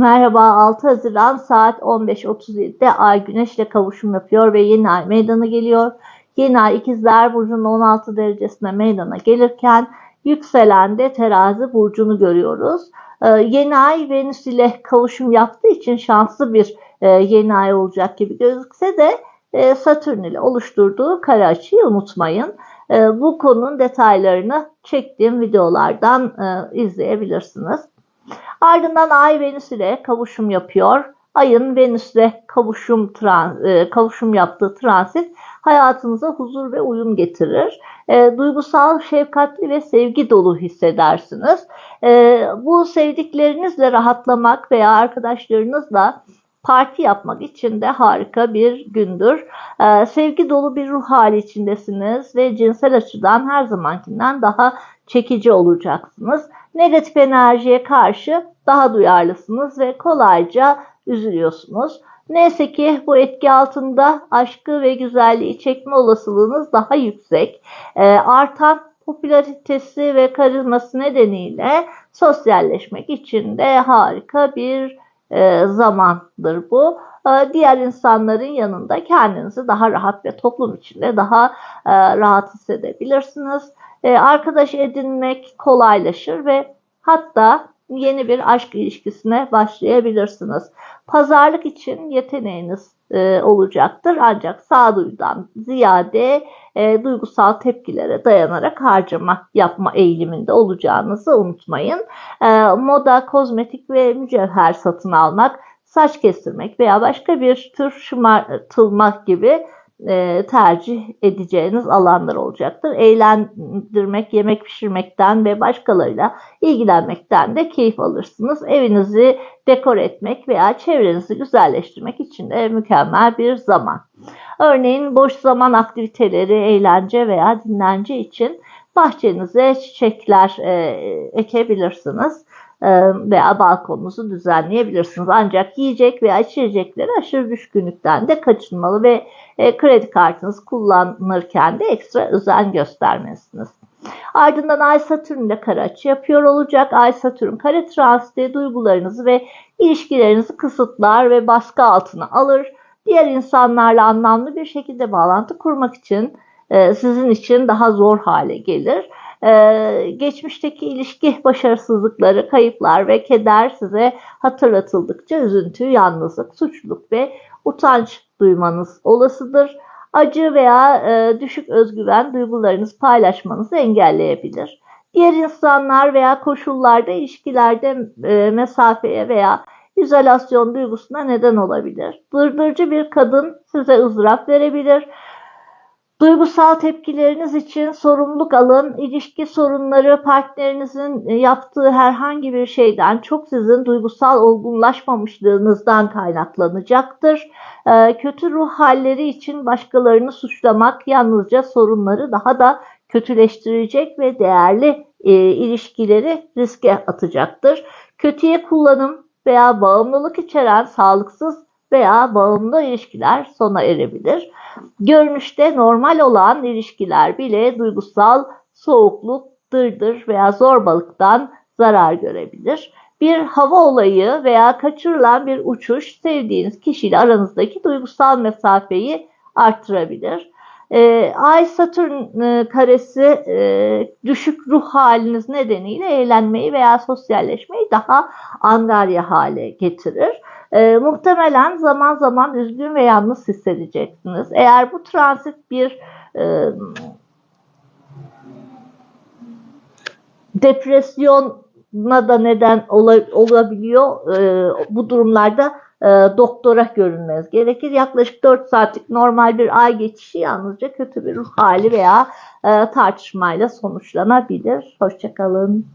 Merhaba 6 Haziran saat 15.37'de Ay Güneş'le kavuşum yapıyor ve yeni ay meydana geliyor. Yeni ay ikizler burcunun 16 derecesine meydana gelirken yükselende terazi burcunu görüyoruz. Ee, yeni ay Venüs ile kavuşum yaptığı için şanslı bir e, yeni ay olacak gibi gözükse de e, Satürn ile oluşturduğu kare açıyı unutmayın. E, bu konunun detaylarını çektiğim videolardan e, izleyebilirsiniz. Ardından Ay Venüs ile kavuşum yapıyor. Ayın Venüs'le kavuşum e, kavuşum yaptığı transit hayatınıza huzur ve uyum getirir. E, duygusal, şefkatli ve sevgi dolu hissedersiniz. E, bu sevdiklerinizle rahatlamak veya arkadaşlarınızla parti yapmak için de harika bir gündür. Ee, sevgi dolu bir ruh hali içindesiniz ve cinsel açıdan her zamankinden daha çekici olacaksınız. Negatif enerjiye karşı daha duyarlısınız ve kolayca üzülüyorsunuz. Neyse ki bu etki altında aşkı ve güzelliği çekme olasılığınız daha yüksek. Ee, artan popülaritesi ve karizması nedeniyle sosyalleşmek için de harika bir e, zamandır bu. E, diğer insanların yanında kendinizi daha rahat ve toplum içinde daha e, rahat hissedebilirsiniz. E, arkadaş edinmek kolaylaşır ve hatta yeni bir aşk ilişkisine başlayabilirsiniz. Pazarlık için yeteneğiniz e, olacaktır ancak sağduyudan ziyade e, duygusal tepkilere dayanarak harcama yapma eğiliminde olacağınızı unutmayın. E, moda, kozmetik ve mücevher satın almak, saç kestirmek veya başka bir tür şımartılmak gibi e, tercih edeceğiniz alanlar olacaktır. Eğlendirmek, yemek pişirmekten ve başkalarıyla ilgilenmekten de keyif alırsınız. Evinizi dekor etmek veya çevrenizi güzelleştirmek için de mükemmel bir zaman. Örneğin boş zaman aktiviteleri, eğlence veya dinlence için bahçenize çiçekler e, ekebilirsiniz veya balkonunuzu düzenleyebilirsiniz. Ancak yiyecek veya içeceklere aşırı düşkünlükten de kaçınmalı ve e, kredi kartınız kullanırken de ekstra özen göstermelisiniz. Ardından Ay Satürn ile kare açı yapıyor olacak. Ay Satürn kare transiti duygularınızı ve ilişkilerinizi kısıtlar ve baskı altına alır. Diğer insanlarla anlamlı bir şekilde bağlantı kurmak için e, sizin için daha zor hale gelir. Ee, geçmişteki ilişki başarısızlıkları, kayıplar ve keder size hatırlatıldıkça üzüntü, yalnızlık, suçluluk ve utanç duymanız olasıdır. Acı veya e, düşük özgüven duygularınızı paylaşmanızı engelleyebilir. Diğer insanlar veya koşullarda ilişkilerde e, mesafeye veya izolasyon duygusuna neden olabilir. Dırdırcı bir kadın size ızdırap verebilir Duygusal tepkileriniz için sorumluluk alın. İlişki sorunları partnerinizin yaptığı herhangi bir şeyden çok sizin duygusal olgunlaşmamışlığınızdan kaynaklanacaktır. Ee, kötü ruh halleri için başkalarını suçlamak yalnızca sorunları daha da kötüleştirecek ve değerli e, ilişkileri riske atacaktır. Kötüye kullanım veya bağımlılık içeren sağlıksız veya bağımlı ilişkiler sona erebilir. Görünüşte normal olan ilişkiler bile duygusal soğukluk, dırdır veya zorbalıktan zarar görebilir. Bir hava olayı veya kaçırılan bir uçuş sevdiğiniz kişiyle aranızdaki duygusal mesafeyi artırabilir. E, Ay Satürn e, karesi e, düşük ruh haliniz nedeniyle eğlenmeyi veya sosyalleşmeyi daha angarya hale getirir. E, muhtemelen zaman zaman üzgün ve yalnız hissedeceksiniz. Eğer bu transit bir e, depresyona da neden olabiliyor. E, bu durumlarda e, doktora görünmez gerekir. Yaklaşık 4 saatlik normal bir ay geçişi yalnızca kötü bir ruh hali veya e, tartışmayla sonuçlanabilir. Hoşçakalın.